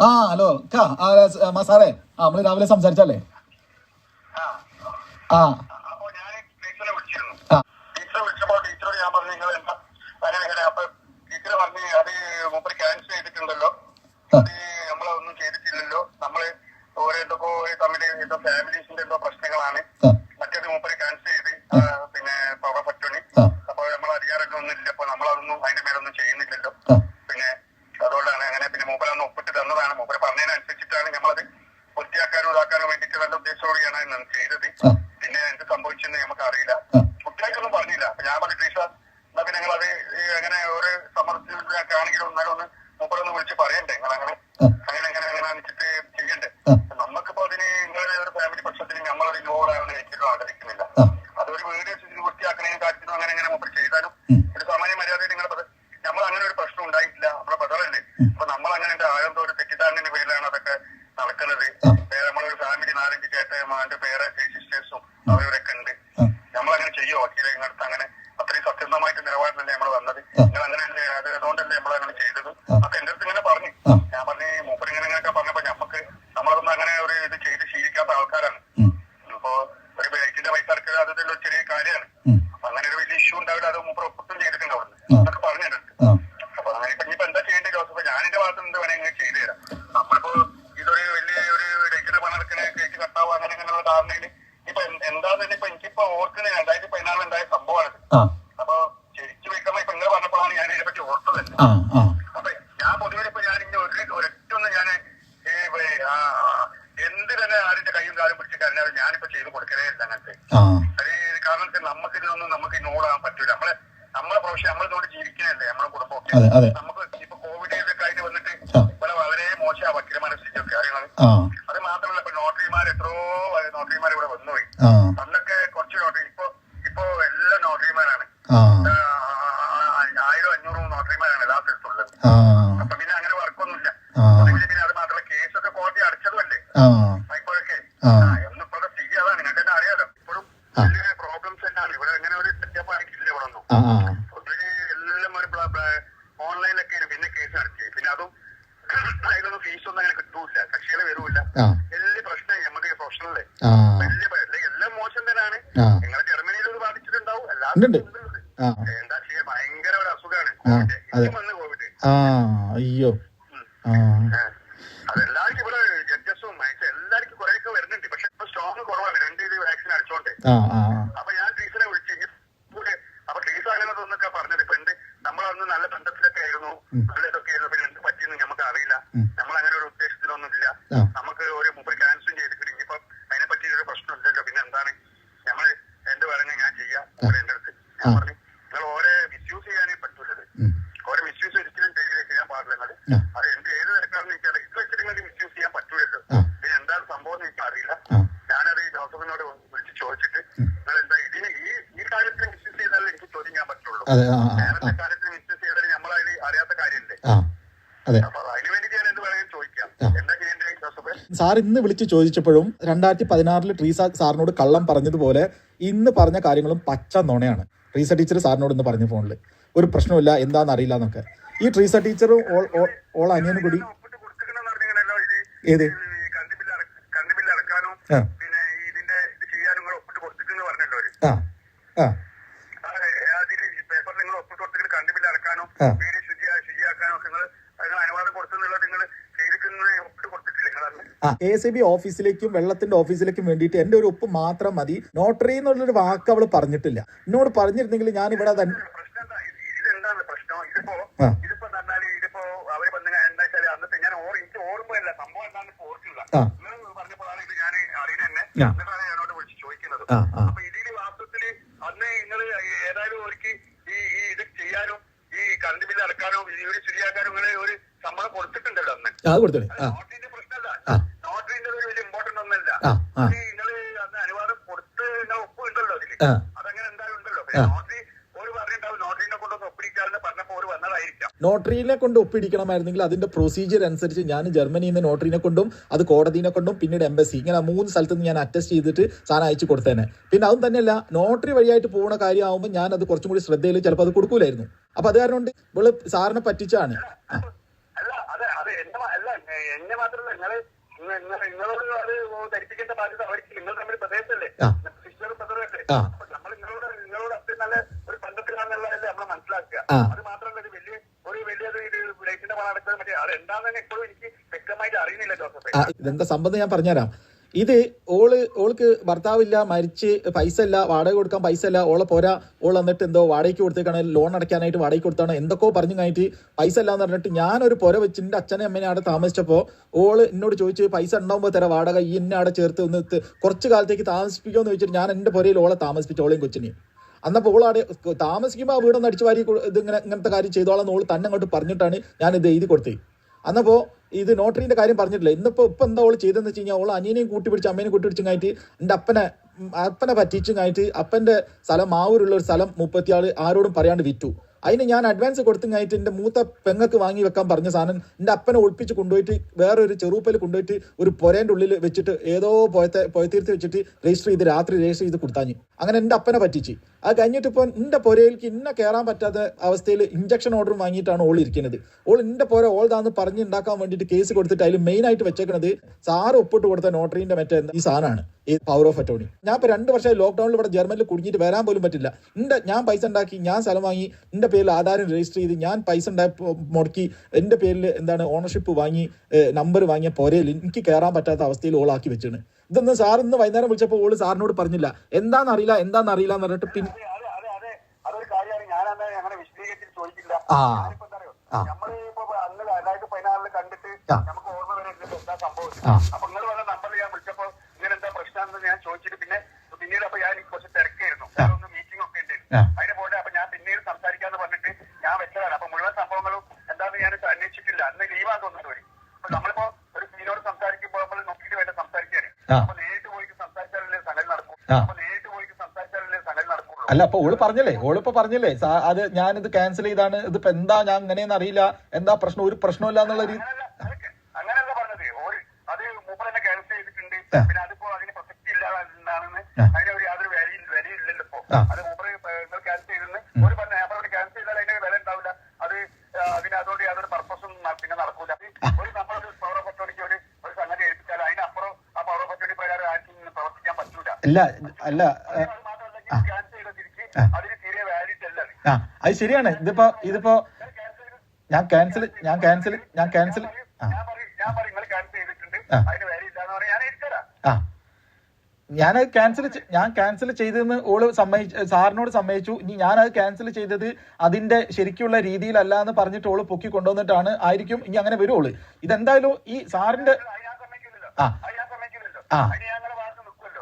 ആ ഹലോ. ആ, സാറേ. നമ്മൾ രാവിലെ സംസാരിച്ചല്ലേ? ആ. ഫാമിലി ആ. ടീച്ചറെ വിളിച്ചപ്പോ ടീച്ചറോട് ഞാൻ പറഞ്ഞു നിങ്ങൾ എന്താ അങ്ങനെ അങ്ങനെ അപ്പൊ ടീച്ചർ പറഞ്ഞു അത് മൂപ്പര് ക്യാൻസൽ ചെയ്തിട്ടുണ്ടല്ലോ അത് നമ്മളൊന്നും ചെയ്തിട്ടില്ലല്ലോ നമ്മൾ ഓരോ എന്തൊക്കെ തമ്മിൽ എന്തോ ഫാമിലീസിന്റെ എന്തോ പ്രശ്നങ്ങളാണ് ആ, മറ്റേത് മൂപ്പര് ക്യാൻസൽ ചെയ്ത് ആ, പിന്നെ പവർ പറ്റുണി ആ. അപ്പൊ നമ്മൾ അധികാരമൊക്കെ ഒന്നും ഇല്ല അപ്പൊ നമ്മളതൊന്നും അതിന്റെ മേലൊന്നും ചെയ്യുന്നില്ലല്ലോ ആ, പിന്നെ അതുകൊണ്ടാണ് അങ്ങനെ പിന്നെ മൂപ്പരന്ന് ഒപ്പിട്ട് തന്നതാണ് മൂപ്പര് പറഞ്ഞതിനനുസരിച്ചിട്ടാണ് നമ്മളത് വൃത്തിയാക്കാനും ഇതാക്കാനും വേണ്ടിയിട്ട് നല്ല ഉദ്ദേശത്തോടെയാണ് ഞാൻ ചെയ്തത് ആ. പിന്നെ എന്ത് സംഭവിച്ചെന്ന് നമുക്ക് അറിയില്ല ആ. കുട്ടികൾക്കൊന്നും പറഞ്ഞില്ല അപ്പൊ ഞാൻ പറഞ്ഞു ടീച്ചർ എന്നാ പിന്നെ നിങ്ങൾ അത് അങ്ങനെ ഒരു സമ്മർദ്ദത്തിലൊക്കെ ആണെങ്കിലും എന്നാലും ഒന്ന് മൂപ്പരൊന്ന് വിളിച്ച് പറയണ്ടേ നിങ്ങൾ അങ്ങനെ ആ. അങ്ങനെ അങ്ങനെ അങ്ങനെ വെച്ചിട്ട് ചെയ്യണ്ടേ ആ. നമുക്കിപ്പോ അതിന് നിങ്ങളുടെ ഒരു ഫാമിലി പക്ഷത്തിന് നമ്മളത് ഇന്നോടാണെന്ന് ഒരിക്കലും ആഗ്രഹിക്കുന്നില്ല ആ. അതൊരു വീട് ഇത് വൃത്തിയാക്കണേനും കാര്യത്തിനും അങ്ങനെ അങ്ങനെ മൂപ്പര് ചെയ്താലും ഉം. ഒരു സാമാന്യ മര്യാദ നിങ്ങളുടെ നമ്മൾ അങ്ങനെ ഒരു പ്രശ്നം ഉണ്ടായിട്ടില്ല നമ്മളെ ബദറല്ലേ അപ്പൊ നമ്മൾ അങ്ങനെ ഒരു ആഴന്തോ ഒരു തെറ്റിദ്ധാരണയുടെ പേരിലാണ് അതൊക്കെ നടക്കുന്നത് ആ. വേറെ നമ്മളൊരു ഫാമിലി നാലഞ്ച് ചേട്ടന്മാരുടെ പേരെ സിസ്റ്റേഴ്സും അവരൊക്കെ ഉണ്ട് ആ. നമ്മൾ അങ്ങനെ ചെയ്യോ വക്കീലെ നിങ്ങളുടെ അങ്ങനെ അത്രയും സത്യസന്ധമായിട്ട് നിലപാടിലല്ലേ നമ്മൾ വന്നത് ആ. നിങ്ങൾ അങ്ങനെയല്ലേ അത് അതുകൊണ്ടല്ലേ നമ്മൾ അങ്ങനെ ചെയ്തത് ആ. അപ്പൊ എന്റെ അടുത്ത് ഇങ്ങനെ പറഞ്ഞു ആ. ഞാൻ പറഞ്ഞു മൂപ്പര് ഇങ്ങനെ ഇങ്ങനെയൊക്കെ പറഞ്ഞപ്പോ നമുക്ക് നമ്മളതൊന്നും അങ്ങനെ ഒരു ഇത് ചെയ്ത് ശീലിക്കാത്ത ആൾക്കാരാണ് ഉം, ഇപ്പോ ഒരു ബൈക്കിന്റെ പൈസ അടക്കുക അതൊരു ചെറിയ കാര്യമാണ് ഉം, അപ്പൊ അങ്ങനെ ഒരു വലിയ ഇഷ്യൂ ഉണ്ടാവില്ല അത് മൂപ്പർ ഒട്ടും ചെയ്തിട്ടുണ്ട് അവിടെ ആ. എന്നൊക്കെ പറഞ്ഞു എന്റെ അടുത്ത് ആ, അപ്പൊ അങ്ങനെ ഇപ്പൊ ഇനിയിപ്പോ എന്താ ചെയ്യേണ്ടത് ജോസഫ് ഞാൻ എന്റെ ഭാഗത്ത് നിന്ന് വേണമെങ്കിൽ ചെയ്തു തരാം നമ്മളിപ്പോ ഇതൊരു വലിയ ഒരു ഡേറ്റിന്റെ പണം എടുക്കണ കേക്ക് കട്ടാവും അങ്ങനെ അങ്ങനെയുള്ള ധാരണയിൽ ഇപ്പൊ എന്ത് എന്താന്ന് തന്നെ ഇപ്പൊ എനിക്കിപ്പോ ഓർക്കുന്നത് രണ്ടായിരത്തി പതിനാറിൽ ഉണ്ടായ സംഭവമാണിത് ആ, അപ്പൊ ശരിക്കും വെക്കുമ്പോ ഇപ്പൊ നിങ്ങൾ പറഞ്ഞപ്പോഴാണ് ഞാൻ ഇതിനെ പറ്റി ഓർത്തത് തന്നെ ആ, ആ, അപ്പൊ ഞാൻ പൊതുവെ ഇപ്പൊ ഞാൻ ഇങ്ങനെ ഒരു ഒരൊറ്റൊന്ന് ഞാൻ എന്ത് തന്നെ ആരുടെ കൈയും കാലും പിടിച്ച് കഴിഞ്ഞാലും ഞാനിപ്പോ ചെയ്ത് കൊടുക്കലേ ഇല്ല അങ്ങനത്തെ. അത് കാരണം നമുക്ക് ഇതൊന്നും നമുക്ക് ഇന്നോടാൻ പറ്റൂല. നമ്മളെ നമ്മളെ പ്രൊഫഷൻ നമ്മളിതോട് ജീവിക്കണല്ലേ നമ്മളെ കുടുംബമൊക്കെ. നമുക്ക് ഇപ്പൊ കോവിഡ് ഇതൊക്കെ ആയിട്ട് വന്നിട്ട്. ഇവിടെ വളരെ മോശമാണ് വക്കീലമാരെ സ്ഥിതിയൊക്കെ അറിയണത് ആ, അത് മാത്രമല്ല ഇപ്പൊ നോട്ടറിമാർ എത്രയോ നോട്ടറിമാർ ഇവിടെ വന്നുപോയി ആ, അന്നൊക്കെ കുറച്ച് നോട്ടറി ഇപ്പൊ ഇപ്പൊ എല്ലാ നോട്ടറിമാരാണ് ആ, ആ, ആയിരം അഞ്ഞൂറും നോട്ടറിമാരാണ് എല്ലാ സ്ഥലത്തുള്ളത് ആ, അപ്പൊ പിന്നെ അങ്ങനെ വർക്കൊന്നുമില്ല ആ, ഒന്നുകിൽ പിന്നെ അത് മാത്രമല്ല കേസൊക്കെ കോടതി അടച്ചതുമല്ലേ ആ, ഇപ്പോഴൊക്കെ ആ. എന്ന് ഇപ്പോഴത്തെ സ്ഥിതി അതാണ് നിങ്ങൾക്ക് തന്നെ അറിയാലോ ഇപ്പോഴും ആ. വലിയ പ്രോബ്ലംസ് തന്നെയാണ് ഇവിടെ അങ്ങനെ ഒരു സെറ്റപ്പ് ആയിട്ടില്ല ഇവിടെ ഒന്നും ആ, ആ, പൊതുവെ എല്ലാം ഒരു ഓൺലൈനിലൊക്കെ പിന്നെ കേസ് നടത്തി. പിന്നെ അതും അതിലൊന്നും ഫീസ് ഒന്നും അങ്ങനെ കിട്ടൂല കക്ഷികളെ വരൂല വലിയ പ്രശ്നമായി. നമുക്ക് പ്രൊഫഷണലേ വലിയ എല്ലാം- മോശം തന്നെയാണ്. നിങ്ങളെ ജർമ്മനിയിൽ ഇത് ബാധിച്ചിട്ടുണ്ടാവും. ആ, എന്താ ചെയ്യാ? ഭയങ്കര ഒരു അസുഖമാണ് കോവിഡ് വന്ന് കോവിഡ് അയ്യോ. അതെല്ലാവർക്കും ഇവിടെ ജഡ്ജസും എല്ലാവർക്കും കുറെയൊക്കെ വരുന്നുണ്ട്. പക്ഷെ ഇപ്പൊ സ്ട്രോങ് കുറവാണ്. രണ്ട് ഇത് വാക്സിൻ അടിച്ചോണ്ട് ആ, ആ, അപ്പൊ ഞാൻ ടീച്ചറെ വിളിച്ചു ഇനി കൂടെ അപ്പൊ ടീച്ചർ അങ്ങനെ തോന്നൊക്കെ പറഞ്ഞത് ഇപ്പൊ എന്ത് നമ്മളന്ന് നല്ല ബന്ധത്തിലൊക്കെ ആയിരുന്നു ഉം. നല്ല ഇതൊക്കെ ആയിരുന്നു പിന്നെ എന്ത് പറ്റിയെന്ന് നമുക്ക് അറിയില്ല ഉം. നമ്മൾ അങ്ങനെ ഒരു ഉദ്ദേശത്തിലൊന്നും ഇല്ല ആ. നമുക്ക് ഒരു മുമ്പ് ക്യാൻസൽ ചെയ്തിട്ട് ഇനിയിപ്പോ അതിനെ പറ്റി ഒരു പ്രശ്നം ഇല്ലല്ലോ പിന്നെ എന്താണ് നമ്മൾ എന്ത് പറഞ്ഞു ഞാൻ ചെയ്യാം ഇവിടെ എന്റെ അടുത്ത് ഞാൻ ആ. പറഞ്ഞു നിങ്ങൾ ഓരോ മിസ്യൂസ് ചെയ്യാനേ പറ്റൂലത് ഉം, ഓരോ മിസ്യൂസ് ഒരിക്കലും ചെയ്യ- ചെയ്യാൻ പാടില്ല നിങ്ങൾ ആ. അത് എന്ത് ഏത് തിരക്കാണെന്ന് എനിക്കറിയാം ഇത് വെച്ചിട്ട് നിങ്ങൾക്ക് മിസ്യൂസ് ചെയ്യാൻ പറ്റൂലല്ലോ. പിന്നെ എന്താണ് സംഭവം എന്ന് എനിക്ക് അറിയില്ല ആ, ഞാനത് ജോസഫിനോട് വിളിച്ച് ചോദിച്ചിട്ട് നിങ്ങൾ എന്താ ഇതിന് ഈ ഈ കാര്യത്തിൽ മിസ്യൂസ് ചെയ്താലേ എനിക്ക് ചോദിക്കാൻ പറ്റുള്ളൂ. നേരത്തെ കാര്യത്തിൽ മിസ്യൂസ് ചെയ്താൽ നമ്മളതിൽ അറിയാത്ത കാര്യമല്ലേ? അപ്പൊ അതിന് വേണ്ടി ഞാൻ എന്ത് വേണമെങ്കിലും ചോദിക്കാം. എന്താ ചെയ്യേണ്ടത് ജോസഫ്? സാർ ഇന്ന് വിളിച്ച് ചോദിച്ചപ്പോഴും രണ്ടായിരത്തി പതിനാറിൽ ട്രീസ സാറിനോട് കള്ളം പറഞ്ഞതുപോലെ ഇന്ന് പറഞ്ഞ കാര്യങ്ങളും പച്ച നുണയാണ്. ട്രീസ ടീച്ചർ സാറിനോട് ഇന്ന് പറഞ്ഞ ഫോണിൽ ഒരു പ്രശ്നമില്ല എന്താണെന്ന് അറിയില്ല എന്നൊക്കെ. ഈ ട്രീസ ടീച്ചറും ഓൾ അനിയനും കൂടി. ഏത്? ആ. ആ. ആ. ആ. ആ എ സി ബി ഓഫീസിലേക്കും വെള്ളത്തിന്റെ ഓഫീസിലേക്കും വേണ്ടിയിട്ട് എന്റെ ഒരു ഒപ്പ് മാത്രം മതി. നോട്ടറി എന്നുള്ളൊരു വാക്ക് അവൾ പറഞ്ഞിട്ടില്ല. എന്നോട് പറഞ്ഞിരുന്നെങ്കിൽ ഞാൻ ഇവിടെ തന്നെ പ്രശ്നം എന്താ? ഇത് ഇതെന്താണ് പ്രശ്നം ഇതിപ്പോ ആ. ഇതിപ്പോ പറഞ്ഞാൽ ഇതിപ്പോ അവർ വന്ന് എന്താ വെച്ചാൽ അന്നത്തെ ഞാൻ ഓർ എനിക്ക് ഓർമ്മയില്ല സംഭവം എന്താണെന്ന് ഇപ്പൊ ഓർക്കില്ല ആ. നിങ്ങൾ പറഞ്ഞപ്പോഴാണ് ഇത് ഞാൻ അറിയുന്നത് തന്നെ. എന്നിട്ടാണ് ഞാനോട് വിളിച്ച് ചോദിക്കുന്നത്. അപ്പൊ ഇതിൽ വാസ്തവത്തിൽ അന്ന് നിങ്ങൾ ഏതായാലും ഒരിക്കൽ ഈ ഈ ഇത് ചെയ്യാനും ഈ കറണ്ട് ബില്ല് അടക്കാനും ഇവർ ശരിയാക്കാനും ഒരു ശമ്പളം കൊടുത്തിട്ടുണ്ടല്ലോ അന്ന്. നോട്ടിന്റെ പ്രശ്നമല്ല. നോട്ടിന്റെ ഒരു വലിയ ഇമ്പോർട്ടന്റ് ഒന്നല്ല. നിങ്ങൾ അന്ന് അനുവാദം കൊടുത്ത് നിങ്ങൾ ഒപ്പ് ഉണ്ടല്ലോ അതിൽ. അതങ്ങനെ എന്തായാലും ഉണ്ടല്ലോ. പിന്നെ നോട്ടറി ഒരു പറഞ്ഞിട്ടുണ്ടാവും നോട്ടറിനെ കൊണ്ടൊന്ന് ഒപ്പിടിക്കാന്ന് പറഞ്ഞപ്പോ ഒരു വന്നതായിരിക്കാം നോട്ടറിനെ കൊണ്ട് ഒപ്പിടിക്കണമായിരുന്നെങ്കിൽ അതിന്റെ പ്രൊസീജിയർ അനുസരിച്ച് ഞാൻ ജർമ്മനിയിൽ നിന്ന് നോട്ടറിനെ കൊണ്ടും അത് കോടതിനെ കൊണ്ടും പിന്നീട് എംബസി ഇങ്ങനെ മൂന്ന് സ്ഥലത്ത് നിന്ന് ഞാൻ അറ്റസ്റ്റ് ചെയ്തിട്ട് സാധനം അയച്ചു കൊടുത്തേനെ. പിന്നെ അതും തന്നെയല്ല നോട്ടറി വഴിയായിട്ട് പോകുന്ന കാര്യമാകുമ്പോൾ ഞാൻ അത് കുറച്ചും കൂടി ശ്രദ്ധയിൽ ചിലപ്പോൾ അത് കൊടുക്കൂലായിരുന്നു. അപ്പൊ അത് കാരണം കൊണ്ട് ഇവൾ സാറിനെ പറ്റിച്ചാണ്. എന്നെ മാത്രമല്ല നിങ്ങൾ നിങ്ങ- നിങ്ങ- നിങ്ങളോട് അത് ധരിപ്പിക്കേണ്ട ബാധ്യത അവർക്ക് നിങ്ങൾ തമ്മിൽ പ്രദേശമല്ലേ ആ. സിസ്റ്ററും ബ്രദറല്ലേ ആ. അപ്പൊ നമ്മൾ നിങ്ങളോട് നിങ്ങളോട് അത്രയും നല്ല ഒരു ബന്ധത്തിലാണെന്നുള്ളതല്ലേ നമ്മൾ മനസ്സിലാക്കുക ആ. അത് മാത്രമല്ല ഇത് വലിയ ഒരു വലിയ ഒരു എനിക്ക് അറിയുന്നില്ല ഇതെന്താ സംബന്ധം ഞാൻ പറഞ്ഞുതരാം. ഇത് ഓൾ ഓൾക്ക് ഭർത്താവില്ല മരിച്ച് പൈസ ഇല്ല വാടക കൊടുക്കാൻ പൈസ ഇല്ല ഓളെ പോരാ ഓൾ എന്നിട്ട് എന്തോ വാടകയ്ക്ക് കൊടുത്തേക്കാണ് ലോൺ അടയ്ക്കാനായിട്ട് വാടകയ്ക്ക് കൊടുത്താണ് എന്തൊക്കെയോ പറഞ്ഞു കഴിഞ്ഞിട്ട് പൈസ ഇല്ല എന്ന് പറഞ്ഞിട്ട് ഞാനൊരു പുര വെച്ച് എന്റെ അച്ഛനെ അമ്മനെ താമസിച്ചപ്പോൾ ഓൾ എന്നോട് ചോദിച്ച് പൈസ ഉണ്ടാകുമ്പോൾ തരാം വാടക ഈ എന്നെ അവിടെ ചേർത്ത് ഒന്ന് കുറച്ച് കാലത്തേക്ക് താമസിപ്പിക്കുമെന്ന് ചോദിച്ചിട്ട് ഞാൻ എന്റെ പുരയിൽ ഓളെ താമസിപ്പിച്ചു ഓളെയും കൊച്ചിനെയും. അന്നപ്പോൾ ഓളാടെ താമസിക്കുമ്പോൾ ആ വീടൊന്ന് അടിച്ചു വാരി ഇതിങ്ങനെ ഇത് ഇങ്ങനെ ഇങ്ങനത്തെ കാര്യം ചെയ്തോളാം ഓൾ തന്നെ അങ്ങോട്ട് പറഞ്ഞിട്ടാണ് ഞാൻ ഇത് എഴുതി കൊടുത്തത് അന്നപ്പോൾ ഇത് നോട്ടറിന്റെ കാര്യം പറഞ്ഞിട്ടില്ല. ഇന്നിപ്പോൾ ഇപ്പം എന്താ ഓൾ ചെയ്തെന്ന് വെച്ച് കഴിഞ്ഞാൽ ഓൾ അനിയനെയും കൂട്ടിപ്പിടിച്ച് അമ്മേനെ കൂട്ടിപ്പിടിച്ചും കഴിഞ്ഞിട്ട് എന്റെ അപ്പനെ അപ്പനെ പറ്റിച്ചും കഴിഞ്ഞിട്ട് അപ്പന്റെ സ്ഥലം മാവൂരുള്ള ഒരു സ്ഥലം മുപ്പത്തിയാൾ ആരോടും പറയാണ്ട് വിറ്റു. അതിന് ഞാൻ അഡ്വാൻസ് കൊടുത്തും കഴിഞ്ഞിട്ട് എന്റെ മൂത്ത പെങ്ങൾക്ക് വാങ്ങി വെക്കാൻ പറഞ്ഞ സാധനം എന്റെ അപ്പനെ ഒളിപ്പിച്ച് കൊണ്ടുപോയിട്ട് വേറൊരു ചെറുപ്പയിൽ കൊണ്ടുപോയിട്ട് ഒരു പുരേന്റെ ഉള്ളിൽ വെച്ചിട്ട് ഏതോ പോയത്തെ പോയത്തീർത്ത് വെച്ചിട്ട് രജിസ്റ്റർ ചെയ്ത് രാത്രി രജിസ്റ്റർ ചെയ്ത് കൊടുത്താഞ്ഞു. അങ്ങനെ എന്റെ അപ്പനെ പറ്റിച്ച്. അത് കഴിഞ്ഞിട്ട് ഇപ്പോൾ എന്റെ പുരയിലേക്ക് ഇന്ന കയറാൻ പറ്റാത്ത അവസ്ഥയിൽ ഇഞ്ചക്ഷൻ ഓർഡർ വാങ്ങിയിട്ടാണ് ഓൾ ഇരിക്കുന്നത്. ഓൾ എന്റെ പുര ഓൾതാന്ന് പറഞ്ഞുണ്ടാക്കാൻ വേണ്ടിയിട്ട് കേസ് കൊടുത്തിട്ട് അതിൽ മെയിൻ ആയിട്ട് വെച്ചേക്കണത് സാറ് ഒപ്പിട്ട് കൊടുത്ത നോട്ടറിന്റെ മറ്റേ ഈ സാധനമാണ് ഈ പവർ ഓഫ് അറ്റോണി ഞാൻ ഇപ്പോൾ രണ്ട് വർഷമായി ലോക്ക്ഡൗണിൽ ഇവിടെ ജർമ്മനിൽ കുടുങ്ങിയിട്ട് വരാൻ പോലും പറ്റില്ല. എന്റെ ഞാൻ പൈസ ഉണ്ടാക്കി ഞാൻ സ്ഥലം വാങ്ങി എന്റെ പേരിൽ ആധാരം രജിസ്റ്റർ ചെയ്ത് ഞാൻ പൈസ ഉണ്ടായി മുടക്കി എന്റെ പേരിൽ എന്താണ് ഓണർഷിപ്പ് വാങ്ങി നമ്പർ വാങ്ങിയ പുരയിൽ എനിക്ക് കയറാൻ പറ്റാത്ത അവസ്ഥയിൽ ഓളാക്കി വെച്ചാണ് ഇതൊന്നും സാർ ഇന്ന് വൈകുന്നേരം വിളിച്ചപ്പോൾ ഓൾ സാറിനോട് പറഞ്ഞില്ല. എന്താണെന്ന് അറിയില്ല എന്താണെന്ന് അറിയില്ല എന്ന് പറഞ്ഞിട്ട് പിന്നെ ആ. ആ. ആ. ഞാൻ ചോദിച്ചിട്ട് പിന്നെ പിന്നീട് അപ്പൊ ഞാൻ കുറച്ച് തിരക്കായിരുന്നു. മീറ്റിംഗ് ഒക്കെ ഉണ്ടായിരുന്നു ആ. അതിനെ പോലെ അപ്പൊ ഞാൻ പിന്നീട് സംസാരിക്കാന്ന് പറഞ്ഞിട്ട് ഞാൻ വെച്ചതാണ് അപ്പൊ മുഴുവൻ സംഭവങ്ങളും എന്താന്ന് ഞാൻ അന്വേഷിച്ചിട്ടില്ല അന്ന് ലീവാന്ന് തോന്നുന്നു വരും അപ്പൊ നമ്മളിപ്പോ ഒരു സീനോട് സംസാരിക്കുമ്പോൾ നമ്മൾ നോക്കിയിട്ട് വേണ്ട സംസാരിക്കാൻ ആ. അപ്പൊ നേരിട്ട് പോയിട്ട് സംസാരിച്ചാലല്ലേ സംഗതി നടക്കൂ ആ. അപ്പൊ നേരിട്ട് പോയിട്ട് സംസാരിച്ചാലല്ലേ സംഗതി നടക്കുള്ളൂ അല്ല അപ്പൊ ഓൾ പറഞ്ഞല്ലേ? ഓളിപ്പോ പറഞ്ഞല്ലേ? അത് ഞാനിത് ക്യാൻസൽ ചെയ്താണ്. ഇതിപ്പോ എന്താ ഞാൻ അങ്ങനെയെന്ന് അറിയില്ല. എന്താ പ്രശ്നം? ഒരു പ്രശ്നമില്ല എന്നുള്ള രീതി അങ്ങനെയല്ല പറഞ്ഞത്. അത് മൂപ്പർ തന്നെ ക്യാൻസൽ ചെയ്തിട്ടുണ്ട്. പിന്നെ അതിപ്പോ അതിന് പ്രസക്തി ഇല്ലാതാണെന്ന് ആ. അതിന് ഒരു യാതൊരു ഇപ്പോ. അത് മൂപ്പർ നിങ്ങൾ ക്യാൻസൽ ചെയ്തെന്ന് ഒരു പറഞ്ഞ ഞാൻ ക്യാൻസൽ ചെയ്താൽ അതിന് വില ഉണ്ടാവില്ല. അത് ആ, അതിന് അതുകൊണ്ട് യാതൊരു പർപ്പസും പിന്നെ നടക്കൂല. ഒരു നമ്മളൊരു പവർ ഓഫ് അറ്റോണിക്ക് ഒരു ഒരു സംഗതി ഏൽപ്പിച്ചാൽ അതിനപ്പുറം ആ പവർ ഓഫ് അറ്റോണി പ്രകാരം ആർക്കും ഇന്ന് പ്രവർത്തിക്കാൻ പറ്റൂല. അല്ല അല്ല ഏ, അത് മാത്രമല്ല ക്യാൻസൽ ചെയ്ത തിരിച്ച് അതിന് തീരെ വാലിഡ് അല്ല അത്. ശരിയാണ്. ഇതിപ്പോ ഇതിപ്പോ ഞാൻ ക്യാൻസൽ ഞാൻ ക്യാൻസൽ ഞാൻ ക്യാൻസൽ ആ. ഞാൻ ക്യാൻസൽ ഞാൻ ക്യാൻസൽ ചെയ്തെന്ന് ഓൾ സമ്മതിച്ചു സാറിനോട് സമ്മതിച്ചു. ഇനി ഞാൻ അത് ക്യാൻസൽ ചെയ്തത് അതിന്റെ ശരിക്കുള്ള രീതിയിലല്ല എന്ന് പറഞ്ഞിട്ട് ഓൾ പൊക്കി കൊണ്ടുവന്നിട്ടാണ് ആയിരിക്കും. ഇനി അങ്ങനെ വരുവുള്ളു ഇതെന്തായാലും ഈ സാറിന്റെ ആ. ആ.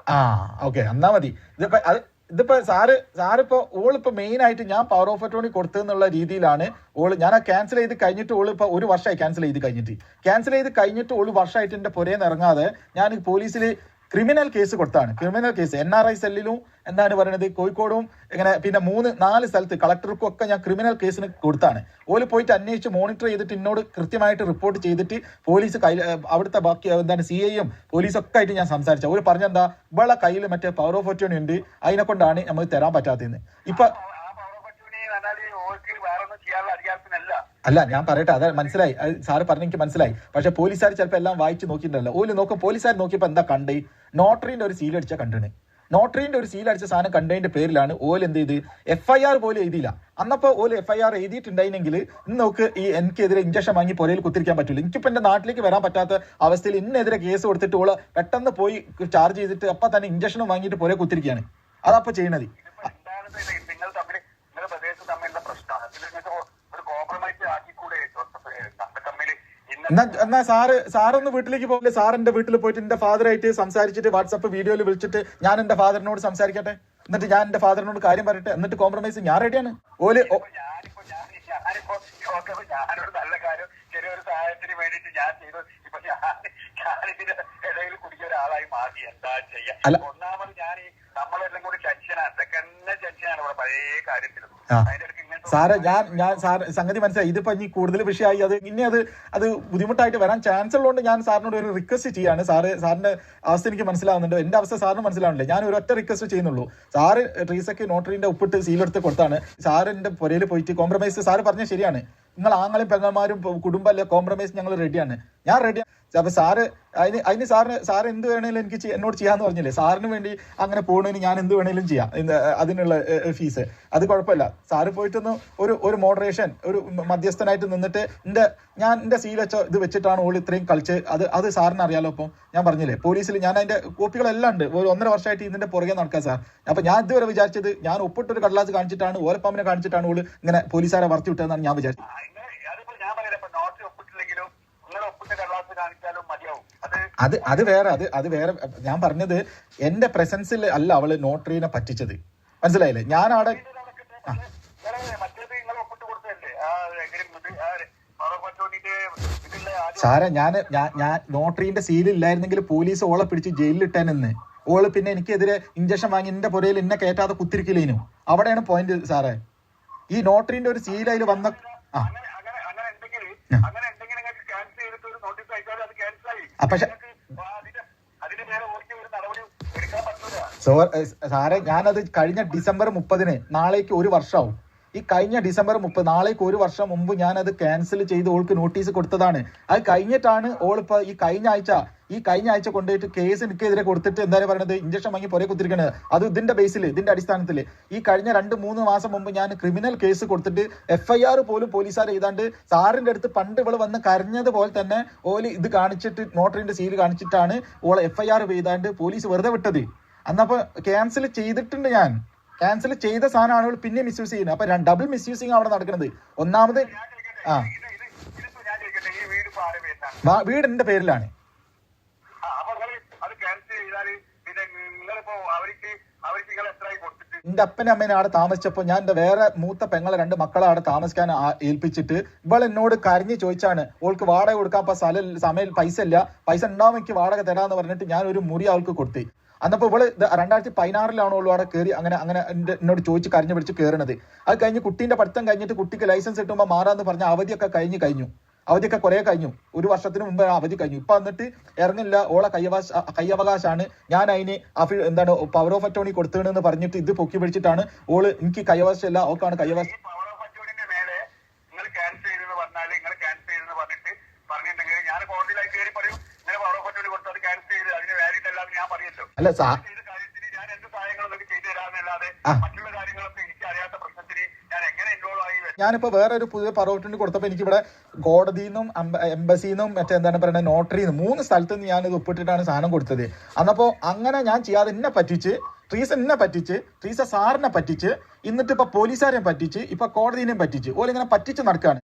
ആ. ഓക്കെ. എന്നാ മതി. ഇതിപ്പോ അത് ഇതിപ്പോ സാറ് സാറിപ്പോ ഓളിപ്പോ മെയിൻ ആയിട്ട് ഞാൻ പവർ ഓഫ് അറ്റോണി കൊടുത്തെന്നുള്ള രീതിയിലാണ് ഓൾ ഞാൻ ആ ക്യാൻസൽ ചെയ്ത് കഴിഞ്ഞിട്ട് ഓൾ ഇപ്പൊ ഒരു വർഷമായി ക്യാൻസൽ ചെയ്ത് കഴിഞ്ഞിട്ട്. ക്യാൻസൽ ചെയ്ത് കഴിഞ്ഞിട്ട് ഓൾ വർഷമായിട്ട് എന്റെ പുരേന്ന് ഇറങ്ങാതെ ഞാൻ പോലീസിൽ ക്രിമിനൽ കേസ് കൊടുത്താണ്. Criminal case N R I സെല്ലിലും എന്താണ് പറയുന്നത്? കോഴിക്കോടും ഇങ്ങനെ പിന്നെ മൂന്ന് നാല് സ്ഥലത്ത് കളക്ടർക്കും ഒക്കെ ഞാൻ ക്രിമിനൽ കേസിന് കൊടുത്താണ്. ഓൽ പോയിട്ട് അന്വേഷിച്ച് മോണിറ്റർ ചെയ്തിട്ട് എന്നോട് കൃത്യമായിട്ട് റിപ്പോർട്ട് ചെയ്തിട്ട് പോലീസ് കയ്യിൽ അവിടുത്തെ ബാക്കി എന്താണ് സി ഐയും പോലീസൊക്കെ ആയിട്ട് ഞാൻ സംസാരിച്ചു. അവർ പറഞ്ഞെന്താ? ഇവളെ കയ്യിൽ മറ്റേ പവർ ഓഫ് അറ്റോണി ഉണ്ട്. അതിനെ കൊണ്ടാണ് നമുക്ക് തരാൻ പറ്റാത്തതെന്ന്. ഇപ്പൊ ആ പവർ പറ്റുവിനെ പറഞ്ഞാൽ ഓർക്ക് വേറെ ഒന്നും ചെയ്യാനുള്ള അധികാരത്തിനല്ല അല്ല ഞാൻ പറയട്ടെ അതെ മനസ്സിലായി. സാറ് പറഞ്ഞ എനിക്ക് മനസ്സിലായി. പക്ഷെ പോലീസുകാർ ചിലപ്പോൾ എല്ലാം വായിച്ച് നോക്കിയിട്ടുണ്ടല്ലോ. ഓൽ നോക്കും പോലീസുകാർ നോക്കിയപ്പോൾ എന്താ കണ്ട്? നോട്ടറിന്റെ ഒരു സീൽ അടിച്ച കണ്ടിന് നോട്ടറിന്റെ ഒരു സീൽ അടിച്ച സാധനം കണ്ടതിന്റെ പേരിലാണ് ഓൽ എന്ത് ചെയ്ത്? എഫ് ഐ ആർ പോലും എഴുതിയില്ല. അന്നപ്പോ ഓൽ എഫ് ഐ ആർ എഴുതിയിട്ടുണ്ടായിരുന്നെങ്കിൽ ഇന്ന് നോക്ക് ഈ എനിക്കെതിരെ ഇഞ്ചക്ഷൻ വാങ്ങി പുരയിൽ കുത്തിരിക്കാൻ പറ്റില്ല എനിക്കിപ്പോ എന്റെ നാട്ടിലേക്ക് വരാൻ പറ്റാത്ത അവസ്ഥയിൽ ഇന്നെതിരെ കേസ് കൊടുത്തിട്ട് ഓൾ പെട്ടെന്ന് പോയി ചാർജ് ചെയ്തിട്ട് അപ്പൊ തന്നെ ഇഞ്ചക്ഷനും വാങ്ങിയിട്ട് പുരയിൽ കുത്തിരിക്കുകയാണ് അതപ്പോ ചെയ്യണത് ഇതിപ്പോ എന്താണെന്ന് ഇത് നിങ്ങൾ തമ്മിൽ നിങ്ങളുടെ പ്രദേശത്ത് തമ്മിലുള്ള പ്രശ്നമാണ് അതിൽ നിങ്ങൾക്ക് ഒരു കോംപ്രമൈസ് ആക്കിക്കൂടെ ജോസഫ് നമ്മൾ തമ്മിൽ ഇന്ന് എന്നാ എന്നാ സാറ് സാറൊന്ന് വീട്ടിലേക്ക് പോകില്ലേ? സാർ എന്റെ വീട്ടിൽ പോയിട്ട് എന്റെ ഫാദറായിട്ട് സംസാരിച്ചിട്ട് വാട്സപ്പ് വീഡിയോയിൽ വിളിച്ചിട്ട് ഞാൻ എന്റെ ഫാദറിനോട് സംസാരിക്കട്ടെ? എന്നിട്ട് ഞാൻ എന്റെ ഫാദറിനോട് കാര്യം പറയട്ടെ? എന്നിട്ട് കോംപ്രമൈസ് ഞാൻ റെഡിയാണ് ഓൽ അല്ല. ഒന്നാമത് ഞാൻ ഈ നമ്മളെല്ലാം കൂടി ടെൻഷനാണ് സെക്കൻഡ് ടെൻഷനാണ് ഇവിടെ പഴയ കാര്യത്തിലും. അതിന്റെ സാറ് ഞാൻ ഞാൻ സാർ സംഗതി മനസ്സിലായി. ഇതിപ്പോ ഇനി കൂടുതൽ വിഷയമായി അത് ഇനി അത് അത് ബുദ്ധിമുട്ടായിട്ട് വരാൻ ചാൻസ് ഉള്ളതുകൊണ്ട് ഞാൻ സാറിനോട് ഒരു റിക്വസ്റ്റ് ചെയ്യാണ്. സാറ് സാറിന്റെ അവസ്ഥ എനിക്ക് മനസ്സിലാവുന്നുണ്ട്. എന്റെ അവസ്ഥ സാറിന് മനസ്സിലാവുന്നില്ല. ഞാൻ ഒരു ഒറ്റ റിക്വസ്റ്റ് ചെയ്യുന്നുള്ളൂ. സാറ് ട്രീസക്ക് നോട്ടറിന്റെ ഒപ്പിട്ട് സീലെടുത്ത് കൊടുത്താണ്. സാറിന്റെ പുരയിൽ പോയിട്ട് കോംപ്രമൈസ് സാറ് പറഞ്ഞ ശരിയാണ്. നിങ്ങൾ ആങ്ങളും പെങ്ങന്മാരും കുടുംബമല്ലേ കോംപ്രമൈസ് ഞങ്ങൾ റെഡിയാണ് ഞാൻ റെഡിയാണ് അപ്പൊ സാറ് അതിന് അതിന് സാറിന് സാർ എന്ത് വേണേലും എനിക്ക് എന്നോട് ചെയ്യാന്ന് പറഞ്ഞില്ലേ? സാറിന് വേണ്ടി അങ്ങനെ പോകുന്നതിന് ഞാൻ എന്ത് വേണേലും ചെയ്യാം. അതിനുള്ള ഫീസ്. അത് കുഴപ്പമില്ല. സാറ് പോയിട്ടൊന്ന് ഒരു ഒരു മോഡറേഷൻ ഒരു മധ്യസ്ഥനായിട്ട് നിന്നിട്ട് എന്റെ ഞാൻ എന്റെ സീൽ വെച്ചോ ഇത് വെച്ചിട്ടാണ് ഓൾ ഇത്രയും കളിച്ച് അത് അത് സാറിന് അറിയാലോ അപ്പം ഞാൻ പറഞ്ഞില്ലേ? പോലീസിൽ ഞാൻ അതിന്റെ കോപ്പികളെല്ലാം ഉണ്ട്. ഒരു ഒന്നര വർഷമായിട്ട് ഇതിന്റെ പുറകെ നടക്കാം സാർ. അപ്പൊ ഞാൻ ഇതുവരെ വിചാരിച്ചത് ഞാൻ ഒപ്പിട്ടൊരു കടലാസ് കാണിച്ചിട്ടാണ് ഓലപ്പാമ്പിനെ കാണിച്ചിട്ടാണ് ഓൾ ഇങ്ങനെ പോലീസുകാരെ വർത്തി വിട്ടതെന്നാണ് ഞാൻ വിചാരിച്ചത് ആ, ഇങ്ങനെ അതിപ്പോ ഞാൻ പറയാം ഇപ്പൊ നോട്ട് ഒപ്പിട്ടില്ലെങ്കിലും നിങ്ങൾ ഒപ്പിട്ട കടലാസ് കാണിച്ചാലും മതിയാവും അത് അത് വേറെ അത് അത് വേറെ ഞാൻ പറഞ്ഞത് എന്റെ പ്രസൻസിൽ അല്ല അവൾ നോട്ടറിനെ പറ്റിച്ചത്. മനസ്സിലായില്ലേ? ഞാൻ അവിടെ സാറെ ഞാൻ ഞാൻ നോട്ടറീന്റെ സീൽ ഇല്ലായിരുന്നെങ്കിൽ പോലീസ് ഓളെ പിടിച്ച് ജയിലിൽ ഇട്ടാനെന്ന്. ഓൾ പിന്നെ എനിക്കെതിരെ ഇഞ്ചക്ഷൻ വാങ്ങി എന്റെ പുരയിൽ എന്നെ കയറ്റാതെ കുത്തിരിക്കില്ലേനു അവിടെയാണ് പോയിന്റ് സാറേ. ഈ നോട്ടറിന്റെ ഒരു സീൽ അതിൽ വന്ന ആ. സോ സാറേ ഞാനത് കഴിഞ്ഞ ഡിസംബർ മുപ്പതിന് നാളേക്ക് ഒരു വർഷമാവും ഈ കഴിഞ്ഞ ഡിസംബർ മുപ്പത് നാളേക്ക് ഒരു വർഷം മുമ്പ് ഞാൻ അത് ക്യാൻസൽ ചെയ്ത് ഓൾക്ക് നോട്ടീസ് കൊടുത്തതാണ്. അത് കഴിഞ്ഞിട്ടാണ് ഓൾ ഇപ്പോൾ ഈ കഴിഞ്ഞ ആഴ്ച ഈ കഴിഞ്ഞ ആഴ്ച കൊണ്ടുപോയിട്ട് കേസ് എനിക്കെതിരെ കൊടുത്തിട്ട് എന്താ പറയുന്നത്? ഇഞ്ചക്ഷൻ വാങ്ങി പുറകെ കുത്തിരിക്കണത്. അത് ഇതിന്റെ ബേസിൽ ഇതിന്റെ അടിസ്ഥാനത്തിൽ ഈ കഴിഞ്ഞ രണ്ട് മൂന്ന് മാസം മുമ്പ് ഞാൻ ക്രിമിനൽ കേസ് കൊടുത്തിട്ട് എഫ് ഐ ആർ പോലും പോലീസുകാർ എഴുതാണ്ട് സാറിന്റെ അടുത്ത് പണ്ട് ഇവൾ വന്ന് കരഞ്ഞതുപോലെ തന്നെ ഓൽ ഇത് കാണിച്ചിട്ട് നോട്ടറിന്റെ സീൽ കാണിച്ചിട്ടാണ് ഓൾ എഫ് ഐ ആർ എഴുതാണ്ട് പോലീസ് വെറുതെ വിട്ടത്. അന്നപ്പോ ക്യാൻസൽ ചെയ്തിട്ടുണ്ട് ഞാൻ. ക്യാൻസൽ ചെയ്ത സാധനമാണ് പിന്നെ പിന്നെ മിസ്യൂസ് ചെയ്യുന്നത് അപ്പൊ ഡബിൾ മിസ്യൂസിങ് അവിടെ നടക്കുന്നത്. ഒന്നാമത് ആ. വീട് എന്റെ പേരിലാണ്. എന്റെ അപ്പനും അമ്മേനെ അവിടെ താമസിച്ചപ്പോ ഞാൻ എന്റെ വേറെ മൂത്ത പെങ്ങളെ രണ്ട് മക്കളെ അവിടെ താമസിക്കാൻ ഏൽപ്പിച്ചിട്ട് ഇവൾ എന്നോട് കരഞ്ഞു ചോദിച്ചാണ് ഓൾക്ക് വാടക കൊടുക്കാൻ സ്ഥലം സമയം പൈസ ഇല്ല. പൈസ ഉണ്ടാവും എനിക്ക് വാടക തരാന്ന് പറഞ്ഞിട്ട് ഞാൻ ഒരു മുറി അവൾക്ക് കൊടുത്തു. അന്നപ്പോ ഇവൾ രണ്ടായിരത്തി പതിനാറിലാണോ അവിടെ കയറി അങ്ങനെ അങ്ങനെ എന്നോട് ചോദിച്ച് കരഞ്ഞു പിടിച്ച് കയറണത് അത് കഴിഞ്ഞ് കുട്ടീന്റെ പഠിത്തം കഴിഞ്ഞിട്ട് കുട്ടിക്ക് ലൈസൻസ് കിട്ടുമ്പോൾ മാറാന്ന് പറഞ്ഞ അവധിയൊക്കെ കഴിഞ്ഞ് കഴിഞ്ഞു. അവധിയൊക്കെ കുറെ കഴിഞ്ഞു. ഒരു വർഷത്തിന് മുമ്പ് അവധി കഴിഞ്ഞു. ഇപ്പൊ എന്നിട്ട് ഇറങ്ങില്ല. ഓളെ കയ്യവകാശ കയ്യവകാശാണ് ഞാൻ അതിന് അഫി എന്താണ് പവർ ഓഫ് അറ്റോണി കൊടുത്തതെന്ന് പറഞ്ഞിട്ട് ഇത് പൊക്കി പിടിച്ചിട്ടാണ് ഓൾ എനിക്ക് കയ്യവകാശമല്ല ഓക്കാണ് കയ്യവകാശം ഈ പവർ ഓഫ് അറ്റോണിന്റെ മേലെ നിങ്ങൾ ക്യാൻസൽ ചെയ്തെന്ന് പറഞ്ഞാൽ നിങ്ങൾ ക്യാൻസൽ ചെയ്തെന്ന് പറഞ്ഞിട്ട് പറഞ്ഞിട്ടുണ്ടെങ്കിൽ ഞാൻ കോടതിയിലായി കയറി പറയും ഇങ്ങനെ പവർ ഓഫ് അറ്റോണി കൊടുത്ത് അത് ക്യാൻസൽ ചെയ്ത് അതിന് വാലിഡ് അല്ലാതെ ഞാൻ പറയല്ലോ അല്ല സാ ചെയ്ത കാര്യത്തിന് ഞാൻ എന്ത് സഹായങ്ങളൊക്കെ ചെയ്തു തരാമെന്നല്ലാതെ ആ. മറ്റുള്ള കാര്യങ്ങളൊക്കെ എനിക്ക് അറിയാത്ത പ്രശ്നത്തിന് ഞാൻ എങ്ങനെ ഇൻവോൾവ് ആയി സാർ ഞാനിപ്പോ വേറെ ഒരു പുതിയ പറവട്ടിന് കൊടുത്തപ്പോ എനിക്ക് ഇവിടെ കോടതിയിൽ നിന്നും എംബസിയിൽ നിന്നും മറ്റേ എന്താണ് പറയുന്നത് നോട്ടറിയിൽ നിന്നും മൂന്ന് സ്ഥലത്ത് നിന്ന് ഞാൻ ഇത് ഒപ്പിട്ടിട്ടാണ് സാധനം കൊടുത്തത്. അന്നപ്പോ അങ്ങനെ ഞാൻ ചെയ്യാതെ എന്നെ പറ്റിച്ച് ട്രീസ എന്നെ പറ്റിച്ച് ട്രീസ സാറിനെ പറ്റിച്ച് എന്നിട്ട് ഇപ്പൊ പോലീസുകാരെയും പറ്റിച്ച് ഇപ്പൊ കോടതിനെയും പറ്റിച്ച് ഓലിങ്ങനെ പറ്റിച്ച് നടക്കാണ്.